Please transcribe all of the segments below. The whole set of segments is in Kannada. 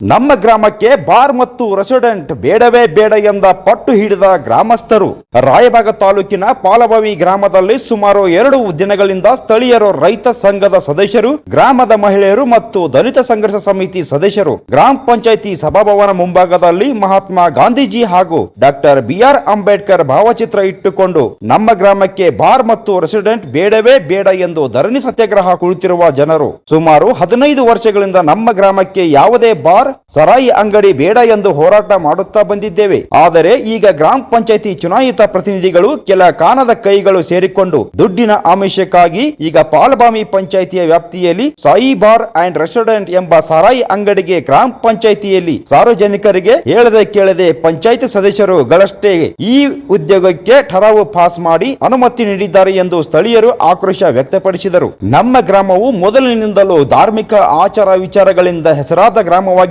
ನಮ್ಮ ಗ್ರಾಮಕ್ಕೆ ಬಾರ್ ಮತ್ತು ರೆಸಿಡೆಂಟ್ ಬೇಡವೇ ಬೇಡ ಎಂದ ಪಟ್ಟು ಹಿಡಿದ ಗ್ರಾಮಸ್ಥರು. ರಾಯಬಾಗ ತಾಲೂಕಿನ ಪಾಲಬಾವಿ ಗ್ರಾಮದಲ್ಲಿ ಸುಮಾರು ಎರಡು ದಿನಗಳಿಂದ ಸ್ಥಳೀಯರು ರೈತ ಸಂಘದ ಸದಸ್ಯರು, ಗ್ರಾಮದ ಮಹಿಳೆಯರು ಮತ್ತು ದಲಿತ ಸಂಘರ್ಷ ಸಮಿತಿ ಸದಸ್ಯರು, ಗ್ರಾಮ ಪಂಚಾಯಿತಿ ಸಭಾಭವನ ಮುಂಭಾಗದಲ್ಲಿ ಮಹಾತ್ಮ ಗಾಂಧೀಜಿ ಹಾಗೂ ಡಾಕ್ಟರ್ ಬಿಆರ್ ಅಂಬೇಡ್ಕರ್ ಭಾವಚಿತ್ರ ಇಟ್ಟುಕೊಂಡು ನಮ್ಮ ಗ್ರಾಮಕ್ಕೆ ಬಾರ್ ಮತ್ತು ರೆಸಿಡೆಂಟ್ ಬೇಡವೇ ಬೇಡ ಎಂದು ಧರಣಿ ಸತ್ಯಾಗ್ರಹ ಕುಳಿತಿರುವ ಜನರು. ಸುಮಾರು ಹದಿನೈದು ವರ್ಷಗಳಿಂದ ನಮ್ಮ ಗ್ರಾಮಕ್ಕೆ ಯಾವುದೇ ಬಾರ್ ಸರಾಯಿ ಅಂಗಡಿ ಬೇಡ ಎಂದು ಹೋರಾಟ ಮಾಡುತ್ತಾ ಬಂದಿದ್ದೇವೆ. ಆದರೆ ಈಗ ಗ್ರಾಮ ಪಂಚಾಯಿತಿ ಚುನಾಯಿತ ಪ್ರತಿನಿಧಿಗಳು ಕೆಲ ಕಾನದ ಕೈಗಳು ಸೇರಿಕೊಂಡು ದುಡ್ಡಿನ ಆಮಿಷಕ್ಕಾಗಿ ಈಗ ಪಾಲ್ಬಾಮಿ ಪಂಚಾಯಿತಿಯ ವ್ಯಾಪ್ತಿಯಲ್ಲಿ ಸಾಯಿ ಬಾರ್ ಅಂಡ್ ರೆಸ್ಟೋರೆಂಟ್ ಎಂಬ ಸರಾಯಿ ಅಂಗಡಿಗೆ ಗ್ರಾಮ ಪಂಚಾಯಿತಿಯಲ್ಲಿ ಸಾರ್ವಜನಿಕರಿಗೆ ಹೇಳದೆ ಕೇಳದೆ ಪಂಚಾಯಿತಿ ಸದಸ್ಯರುಗಳಷ್ಟೇ ಈ ಉದ್ಯೋಗಕ್ಕೆ ಠರಾವು ಪಾಸ್ ಮಾಡಿ ಅನುಮತಿ ನೀಡಿದ್ದಾರೆ ಎಂದು ಸ್ಥಳೀಯರು ಆಕ್ರೋಶ ವ್ಯಕ್ತಪಡಿಸಿದರು. ನಮ್ಮ ಗ್ರಾಮವು ಮೊದಲಿನಿಂದಲೂ ಧಾರ್ಮಿಕ ಆಚಾರ ವಿಚಾರಗಳಿಂದ ಹೆಸರಾದ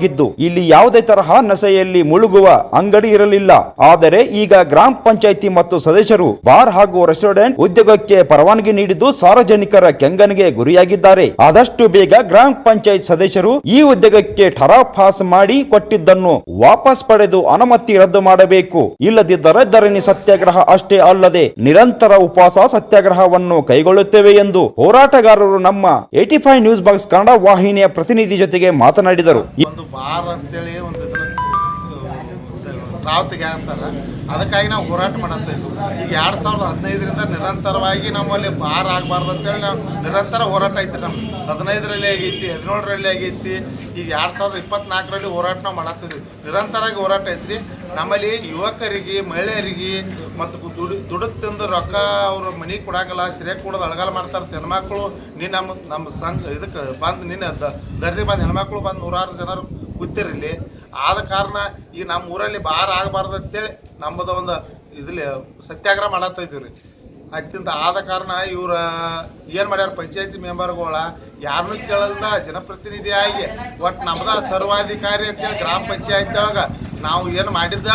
ಗ್ರಾಮವಾಗಿದ್ದು ಇಲ್ಲಿ ಯಾವುದೇ ತರಹ ನಶೆಯಲ್ಲಿ ಮುಳುಗುವ ಅಂಗಡಿ ಇರಲಿಲ್ಲ. ಆದರೆ ಈಗ ಗ್ರಾಮ ಪಂಚಾಯಿತಿ ಮತ್ತು ಸದಸ್ಯರು ಬಾರ್ ಹಾಗೂ ರೆಸ್ಟೋರೆಂಟ್ ಉದ್ಯೋಗಕ್ಕೆ ಪರವಾನಗಿ ನೀಡಿದ್ದು ಸಾರ್ವಜನಿಕರ ಕೆಂಗನಿಗೆ ಗುರಿಯಾಗಿದ್ದಾರೆ. ಆದಷ್ಟು ಬೇಗ ಗ್ರಾಮ ಪಂಚಾಯತ್ ಸದಸ್ಯರು ಈ ಉದ್ಯೋಗಕ್ಕೆ ಠರಾವ್ ಪಾಸ್ ಮಾಡಿ ಕೊಟ್ಟಿದ್ದನ್ನು ವಾಪಸ್ ಪಡೆದು ಅನುಮತಿ ರದ್ದು ಮಾಡಬೇಕು. ಇಲ್ಲದಿದ್ದರೆ ಧರಣಿ ಸತ್ಯಾಗ್ರಹ ಅಷ್ಟೇ ಅಲ್ಲದೆ ನಿರಂತರ ಉಪವಾಸ ಸತ್ಯಾಗ್ರಹವನ್ನು ಕೈಗೊಳ್ಳುತ್ತೇವೆ ಎಂದು ಹೋರಾಟಗಾರರು ನಮ್ಮ AT five news box Kannada ವಾಹಿನಿಯ ಪ್ರತಿನಿಧಿ ಜೊತೆಗೆ ಮಾತನಾಡಿದರು. ಬಾರ್ ಅಂತೇಳಿ ಒಂದು ರಾವತಿಗೆ ಅಂತಾರೆ. ಅದಕ್ಕಾಗಿ ನಾವು ಹೋರಾಟ ಮಾಡತ್ತ ಈಗ ಎರಡು ಸಾವಿರದ ಹದಿನೈದರಿಂದ ನಿರಂತರವಾಗಿ ನಮ್ಮಲ್ಲಿ ಬಾರ್ ಆಗಬಾರ್ದು ಅಂತೇಳಿ ನಾವು ನಿರಂತರ ಹೋರಾಟ ಐತಿ ನಮ್ಮ ಹದಿನೈದರಲ್ಲಿ ಆಗೈತಿ, ಹದಿನೇಳರಲ್ಲಿ ಆಗೈತಿ, ಈಗ ಎರಡು ಸಾವಿರದ ಇಪ್ಪತ್ನಾಲ್ಕರಲ್ಲಿ ಹೋರಾಟ ನಾವು ಮಾಡತ್ತಿದ್ವಿ. ನಿರಂತರವಾಗಿ ಹೋರಾಟ ಐತಿ ನಮ್ಮಲ್ಲಿ ಯುವಕರಿಗೆ, ಮಹಿಳೆಯರಿಗೆ ಮತ್ತು ದುಡಿ ದುಡುಕ್ ರೊಕ್ಕ ಅವರು ಮನೆ ಕೊಡಂಗಿಲ್ಲ, ಸಿರೆ ಕೊಡೋದು ಅಳಗಾಲ ಮಾಡ್ತಾರೆ ಹೆಣ್ಮಕ್ಳು. ನೀ ನಮ್ಮ ನಮ್ಮ ಸಂಘ ಇದಕ್ಕೆ ಬಂದು ನಿನ್ನೆ ದರ್ದಿ ಬಂದು ಹೆಣ್ಮಕ್ಳು ಬಂದು ನೂರಾರು ಜನರು ಕೂತಿರಿಲ್ಲಿ ಆದ ಕಾರಣ ಈಗ ನಮ್ಮ ಊರಲ್ಲಿ ಬಾರ್ ಆಗಬಾರ್ದು ಅಂತೇಳಿ ನಮ್ಮದು ಒಂದು ಇದ್ರಲ್ಲಿ ಸತ್ಯಾಗ್ರಹ ಮಾಡತ್ತ ಇದೀವಿ ರೀ ಅತ್ಯಂತ ಆದ ಕಾರಣ ಇವ್ರ ಏನು ಮಾಡ್ಯಾರ ಪಂಚಾಯತಿ ಮೆಂಬರ್ಗಳ ಯಾರನ್ನೂ ಕೇಳಲ್ಲ ಜನಪ್ರತಿನಿಧಿಯಾಗಿ ಒಟ್ಟು ನಮ್ದ ಸರ್ವಾಧಿಕಾರಿ ಅಂತೇಳಿ ಗ್ರಾಮ ಪಂಚಾಯತ್ ಒಳಗೆ ನಾವು ಏನು ಮಾಡಿದ್ದ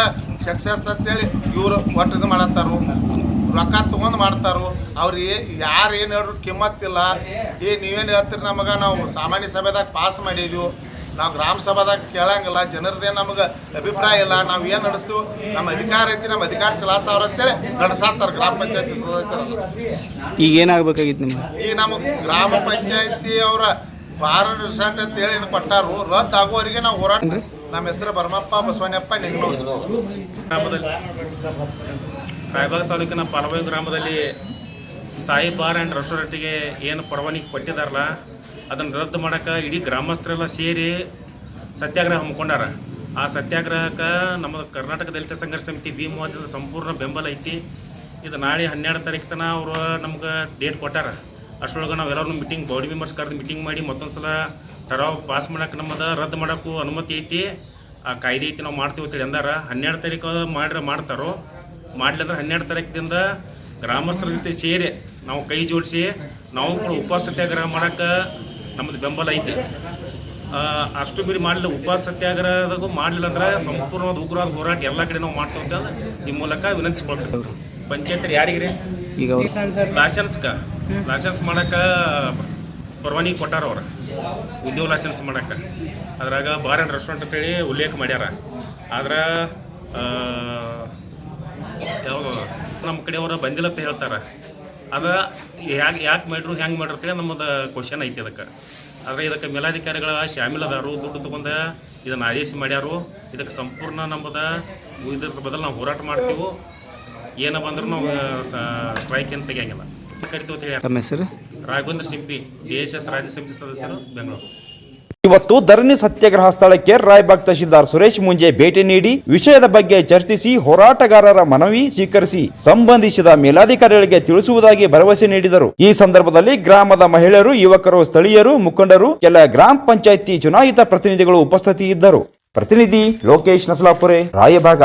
ಸಕ್ಸಸ್ ಅಂತೇಳಿ ಇವರು ಒಟ್ಟು ಇದು ಮಾಡತ್ತಾರು. ರೊಕ್ಕ ತೊಗೊಂಡು ಮಾಡ್ತಾರೋ. ಅವ್ರಿಗೆ ಯಾರು ಏನು ಹೇಳಿದ್ರು ಕಿಮ್ಮತ್ತಿಲ್ಲ. ಏ ನೀವೇನು ಹೇಳ್ತೀರಿ ನಮಗೆ? ನಾವು ಸಾಮಾನ್ಯ ಸಭೆದಾಗ ಪಾಸ್ ಮಾಡಿದ್ವಿ. ನಾವು ಗ್ರಾಮ ಸಭಾದಾಗ ಕೇಳಂಗಿಲ್ಲ ಜನರದೇ ನಮಗೆ ಅಭಿಪ್ರಾಯ ಇಲ್ಲ ನಾವು ಏನು ನಡೆಸ್ತೀವಿ ನಮ್ಮ ಅಧಿಕಾರ ಐತಿ ನಮ್ಮ ಅಧಿಕಾರ ಚಲಾಸವ್ರ ಅಂತೇಳಿ ನಡೆಸಾತ್ತಾರೆ ಗ್ರಾಮ ಪಂಚಾಯತಿ ಸದಸ್ಯರು. ಈಗ ಏನಾಗಬೇಕಾಗಿತ್ತು ನಿಮ್ಗೆ? ಈಗ ನಮಗೆ ಗ್ರಾಮ ಪಂಚಾಯತಿ ಅವರ ಬಾರ ರಿಸಲ್ಟ್ ಅಂತ ಹೇಳಿ ಏನು ಕೊಟ್ಟಾರು ರದ್ದು ಆಗುವವರೆಗೆ ನಾವು ಹೋರಾಟ ನಮ್ಮ ಹೆಸರು ಬರಮಪ್ಪ ಬಸವನಪ್ಪ ನಿಂಗ್ನೂರು. ಗ್ರಾಮದಲ್ಲಿ ರಾಯಬಾಗ ತಾಲೂಕಿನ ಪಾಲವಾಯಿ ಗ್ರಾಮದಲ್ಲಿ ಸಾಯಿ ಬಾರ್ ಆ್ಯಂಡ್ ರೆಸ್ಟೋರೆಂಟಿಗೆ ಏನು ಪರವಾನಿಗೆ ಕೊಟ್ಟಿದ್ದಾರಲ್ಲ ಅದನ್ನು ರದ್ದು ಮಾಡೋಕೆ ಇಡೀ ಗ್ರಾಮಸ್ಥರೆಲ್ಲ ಸೇರಿ ಸತ್ಯಾಗ್ರಹ ಹಮ್ಮಿಕೊಂಡಾರ. ಆ ಸತ್ಯಾಗ್ರಹಕ್ಕೆ ನಮ್ಮ ಕರ್ನಾಟಕ ದಲಿತ ಸಂಘರ್ಷ ಸಮಿತಿ ಭೀಮವಾದ ಸಂಪೂರ್ಣ ಬೆಂಬಲ ಐತಿ. ಇದು ನಾಳೆ ಹನ್ನೆರಡು ತಾರೀಕು ತನಕ ಅವರು ನಮ್ಗೆ ಡೇಟ್ ಕೊಟ್ಟಾರ. ಅಷ್ಟರೊಳಗೆ ನಾವು ಎಲ್ಲರೂ ಮೀಟಿಂಗ್ ಬಾಡಿ ಮೆಂಬರ್ಸ್ ಕರೆದು ಮೀಟಿಂಗ್ ಮಾಡಿ ಮತ್ತೊಂದು ಸಲ ಠರಾವ್ ಪಾಸ್ ಮಾಡಕ್ಕೆ ನಮ್ಮದು ರದ್ದು ಮಾಡೋಕ್ಕೂ ಅನುಮತಿ ಐತಿ. ಆ ಕಾಯ್ದೆ ಐತಿ ನಾವು ಮಾಡ್ತೀವಿ ಅಂತೇಳಿ ಅಂದಾರ. ಹನ್ನೆರಡು ತಾರೀಕು ಮಾಡ್ರೆ ಮಾಡ್ತಾರೋ? ಮಾಡ್ಲಿದ್ರೆ ಹನ್ನೆರಡು ತಾರೀಕಿನಿಂದ ಗ್ರಾಮಸ್ಥರ ಜೊತೆ ಸೇರಿ ನಾವು ಕೈ ಜೋಡಿಸಿ, ನಾವು ಕೂಡ ಉಪವಾಸ ಸತ್ಯಾಗ್ರಹ ಮಾಡೋಕ್ಕೆ ನಮ್ಮದು ಬೆಂಬಲ ಐತಿ. ಅಷ್ಟು ಮೀರಿ ಮಾಡಲಿಲ್ಲ ಉಪವಾಸ ಸತ್ಯಾಗ್ರಹದಾಗೂ ಮಾಡಲಿಲ್ಲ ಅಂದ್ರೆ ಸಂಪೂರ್ಣವಾದ ಉಗ್ರವಾದ ಹೋರಾಟ ಎಲ್ಲ ಕಡೆ ನಾವು ಮಾಡ್ತೀವಿ ಅಂತ ನಿಮ್ಮ ಮೂಲಕ ವಿನಂತಿಸ್ಕೊಳ್ತೀವಿ ಪಂಚಾಯತ್ ಯಾರಿಗ್ರಿ? ಈಗ ಲೈಸೆನ್ಸ್ಕ ಲೈಸೆನ್ಸ್ ಮಾಡಕ್ಕೆ ಪರವಾನಗಿ ಕೊಟ್ಟಾರ ಅವ್ರು. ಉದ್ಯೋಗ ಲೈಸೆನ್ಸ್ ಮಾಡಕ್ಕೆ. ಅದ್ರಾಗ ಬಾರ್ ಆ್ಯಂಡ್ ರೆಸ್ಟೋರೆಂಟ್ ಅಂತೇಳಿ ಉಲ್ಲೇಖ ಮಾಡ್ಯಾರ. ಆದ್ರೆ ಯಾವ ನಮ್ಮ ಕಡೆಯವರು ಬಂದಿಲ್ಲ ಅಂತ ಹೇಳ್ತಾರೆ. ಅದ ಯಾಕೆ ಯಾಕೆ ಮಾಡ್ರು ಹೆಂಗೆ ಮಾಡ್ರಿ ಅಂತೇಳಿ ನಮ್ಮದು ಕ್ವಶನ್ ಐತಿ ಅದಕ್ಕೆ. ಆದರೆ ಇದಕ್ಕೆ ಮೇಲಾಧಿಕಾರಿಗಳ ಶಾಮಿಲ್ ಅದಾರು ದುಡ್ಡು ತೊಗೊಂಡ ಇದನ್ನು ಆದೇಶ ಮಾಡ್ಯಾರು. ಇದಕ್ಕೆ ಸಂಪೂರ್ಣ ನಮ್ಮದ ಇದ್ರ ಬದಲು ನಾವು ಹೋರಾಟ ಮಾಡ್ತೀವಿ ಏನ ಬಂದ್ರೂ ನಾವು ಸ್ಟ್ರೈಕ್ ಏನು ತೆಗಿಯಂಗಿಲ್ಲ. ಕರಿತೀವಿ ಅಂತ ಹೇಳಿ ರಾಘವೇಂದ್ರ ಸಿಂಪಿ ಡಿ ಎಸ್ ಎಸ್ ರಾಜ್ಯ ಸಮಿತಿ ಸದಸ್ಯರು ಬೆಂಗಳೂರು. ಇವತ್ತು ಧರಣಿ ಸತ್ಯಾಗ್ರಹ ಸ್ಥಳಕ್ಕೆ ರಾಯ್ಬಾಗ್ ತಹಶೀಲ್ದಾರ್ ಸುರೇಶ್ ಮುಂಜೆ ಭೇಟಿ ನೀಡಿ ವಿಷಯದ ಬಗ್ಗೆ ಚರ್ಚಿಸಿ ಹೋರಾಟಗಾರರ ಮನವಿ ಸ್ವೀಕರಿಸಿ ಸಂಬಂಧಿಸಿದ ಮೇಲಾಧಿಕಾರಿಗಳಿಗೆ ತಿಳಿಸುವುದಾಗಿ ಭರವಸೆ ನೀಡಿದರು. ಈ ಸಂದರ್ಭದಲ್ಲಿ ಗ್ರಾಮದ ಮಹಿಳೆಯರು, ಯುವಕರು, ಸ್ಥಳೀಯರು, ಮುಖಂಡರು, ಕೆಲ ಗ್ರಾಮ ಪಂಚಾಯಿತಿ ಚುನಾಯಿತ ಪ್ರತಿನಿಧಿಗಳು ಉಪಸ್ಥಿತಿ ಇದ್ದರು ಪ್ರತಿನಿಧಿ ಲೋಕೇಶ್ ನಸಲಾಪುರೆ, ರಾಯಭಾಗ.